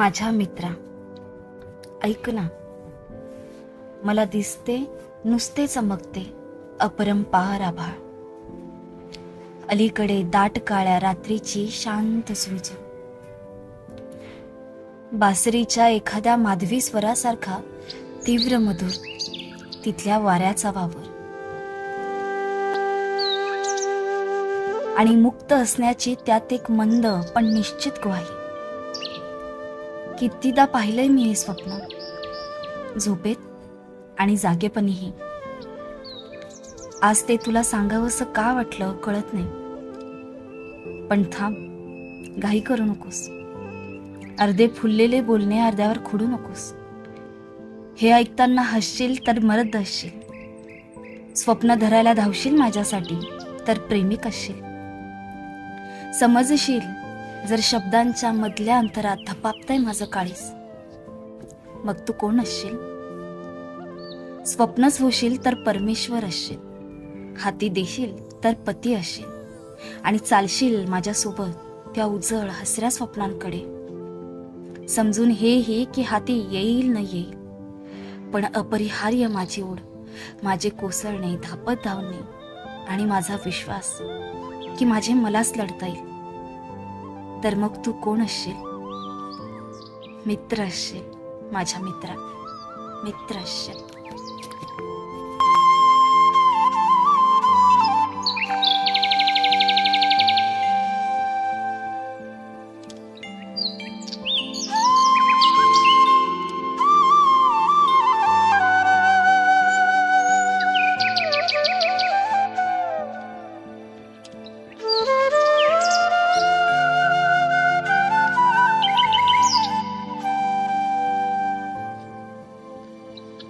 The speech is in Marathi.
माझ्या मित्रा ऐक ना. मला दिसते नुसते चमकते अपरंपार आभाळ. अलीकडे दाट काळ्या रात्रीची शांत सुळसुळ बासरीच्या एखाद्या माधवी स्वरासारखा तीव्र मधुर तिथल्या वाऱ्याचा वावर. आणि मुक्त असण्याची त्यात एक मंद पण निश्चित ग्वाही. कितीदा पाहिलंय मी हे स्वप्न. झोपेत आणि जागेपणीही. आज ते तुला सांगावंसं का वाटलं कळत नाही. पण थांब घाई करू नकोस. अर्धे फुललेले बोलणे अर्ध्यावर खोडू नकोस. हे ऐकताना हसशील तर मरत हसशील स्वप्न धरायला धावशील माझ्यासाठी तर प्रेमिक असशील. समजशील जर शब्दांच्या मधल्या अंतरात धपापतंय माझं काळीस मग तू कोण असशील? स्वप्नच होशील तर परमेश्वर असशील हाती देशील तर पती असशील आणि चालशील माझ्यासोबत त्या उजळ हसऱ्या स्वप्नांकडे. समजून हेही की हाती येईल न येईल पण अपरिहार्य माझी ओढ माझे कोसळणे धापत धावणे आणि माझा विश्वास की माझे मलाच लढता येईल. तर मग तू कोण असशील? मित्र असशील माझ्या मित्रा मित्र असशील.